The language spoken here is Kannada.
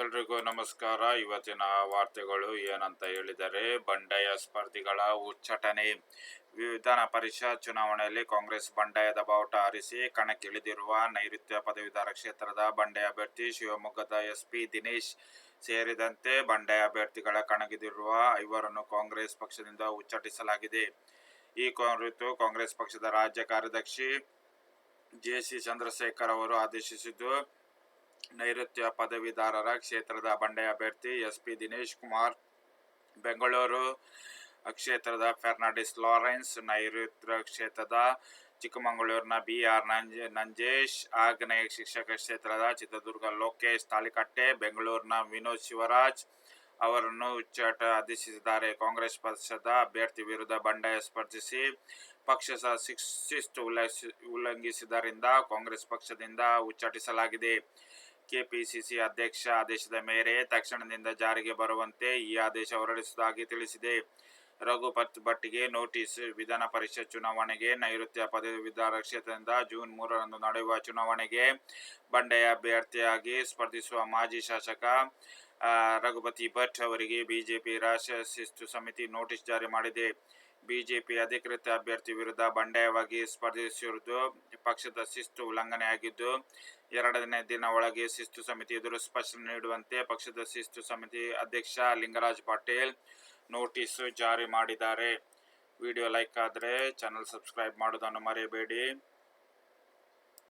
ಎಲ್ರಿಗೂ ನಮಸ್ಕಾರ. ಇವತ್ತಿನ ವಾರ್ತೆಗಳು ಏನಂತ ಹೇಳಿದರೆ, ಬಂಡಾಯ ಸ್ಪರ್ಧಿಗಳ ಉಚ್ಚಾಟನೆ ವಿಧಾನ ಪರಿಷತ್ ಚುನಾವಣೆಯಲ್ಲಿ ಕಾಂಗ್ರೆಸ್ ಬಂಡಾಯದ ಬಾವುಟ ಹರಿಸಿ ಕಣಕ್ಕಿಳಿದಿರುವ ನೈಋತ್ಯ ಪದವೀಧರ ಕ್ಷೇತ್ರದ ಬಂಡಾಯ ಅಭ್ಯರ್ಥಿ ಶಿವಮೊಗ್ಗದ ಎಸ್ಪಿ ದಿನೇಶ್ ಸೇರಿದಂತೆ ಬಂಡಾಯ ಅಭ್ಯರ್ಥಿಗಳ ಕಣಗಿದಿರುವ ಐವರನ್ನು ಕಾಂಗ್ರೆಸ್ ಪಕ್ಷದಿಂದ ಉಚ್ಚಾಟಿಸಲಾಗಿದೆ ಈ ಕುರಿತು ಕಾಂಗ್ರೆಸ್ ಪಕ್ಷದ ರಾಜ್ಯ ಕಾರ್ಯದರ್ಶಿ ಜೆ ಸಿ ಚಂದ್ರಶೇಖರ್ ಅವರು ಆದೇಶಿಸಿದ್ದು ನೈಋತ್ಯ ಪದವೀಧರರ ಕ್ಷೇತ್ರದ ಬಂಡಾಯ ಅಭ್ಯರ್ಥಿ ಎಸ್ ಪಿ ದಿನೇಶ್ ಕುಮಾರ್, ಬೆಂಗಳೂರು ಕ್ಷೇತ್ರದ ಫೆರ್ನಾಂಡಿಸ್ ಲಾರೆನ್ಸ್, ನೈಋತ್ಯ ಕ್ಷೇತ್ರದ ಚಿಕ್ಕಮಗಳೂರಿನ ಬಿ ಆರ್ ನಂಜ, ನಂಜೇಶ್, ಆಗ್ನೇಯ ಶಿಕ್ಷಕ ಕ್ಷೇತ್ರದ ಚಿತ್ರದುರ್ಗ ಲೋಕೇಶ್ ತಾಳಿಕಟ್ಟೆ, ಬೆಂಗಳೂರಿನ ವಿನೋದ್ ಶಿವರಾಜ್ ಅವರನ್ನು ಉಚ್ಚಾಟ ಆದೇಶಿಸಿದ್ದಾರೆ ಕಾಂಗ್ರೆಸ್ ಪಕ್ಷದ ಅಭ್ಯರ್ಥಿ ವಿರುದ್ಧ ಬಂಡಾಯ ಸ್ಪರ್ಧಿಸಿ ಪಕ್ಷದ ಶಿಸ್- ಶಿಸ್ತು ಉಲ್ಲಂಘಿಸಿದ್ದರಿಂದ ಕಾಂಗ್ರೆಸ್ ಪಕ್ಷದಿಂದ ಉಚ್ಚಾಟಿಸಲಾಗಿದೆ. ಕೆಪಿಸಿಸಿ ಅಧ್ಯಕ್ಷ ಆದೇಶದ ಮೇರೆ ತಕ್ಷಣದಿಂದ ಜಾರಿಗೆ ಬರುವಂತೆ ಈ ಆದೇಶ ಹೊರಡಿಸುವುದಾಗಿ ತಿಳಿಸಿದೆ. ರಘುಪತ್ ಭಟ್ಗೆ ನೋಟಿಸ್, ವಿಧಾನ ಪರಿಷತ್ ಚುನಾವಣೆಗೆ ನೈಋತ್ಯ ಪದವೀಧರ ಕ್ಷೇತ್ರದಿಂದ ಜೂನ್ ಮೂರರಂದು ನಡೆಯುವ ಚುನಾವಣೆಗೆ ಬಂಡೆಯ ಅಭ್ಯರ್ಥಿಯಾಗಿ ಸ್ಪರ್ಧಿಸುವ ಮಾಜಿ ಶಾಸಕ ರಘುಪತಿ ಭಟ್ ಅವರಿಗೆ ಬಿಜೆಪಿ ರಾಷ್ಟ್ರೀಯ ಶಿಸ್ತು ಸಮಿತಿ ನೋಟಿಸ್ ಜಾರಿ ಮಾಡಿದೆ. ಬಿಜೆಪಿ ಅಧಿಕೃತ ಅಭ್ಯರ್ಥಿ ವಿರುದ್ಧ ಬಂಡಾಯವಾಗಿ ಸ್ಪರ್ಧಿಸಿರುವುದು ಪಕ್ಷದ ಶಿಸ್ತು ಉಲ್ಲಂಘನೆಯಾಗಿದ್ದು, ಎರಡನೇ ದಿನ ಒಳಗೆ ಶಿಸ್ತು ಸಮಿತಿ ಎದುರು ಸ್ಪಷ್ಟನೆ ನೀಡುವಂತೆ ಪಕ್ಷದ ಶಿಸ್ತು ಸಮಿತಿ ಅಧ್ಯಕ್ಷ ಲಿಂಗರಾಜ್ ಪಾಟೀಲ್ ನೋಟಿಸ್ ಜಾರಿ ಮಾಡಿದ್ದಾರೆ. ವಿಡಿಯೋ ಲೈಕ್ ಆದರೆ ಚಾನಲ್ ಸಬ್ಸ್ಕ್ರೈಬ್ ಮಾಡೋದನ್ನು ಮರೆಯಬೇಡಿ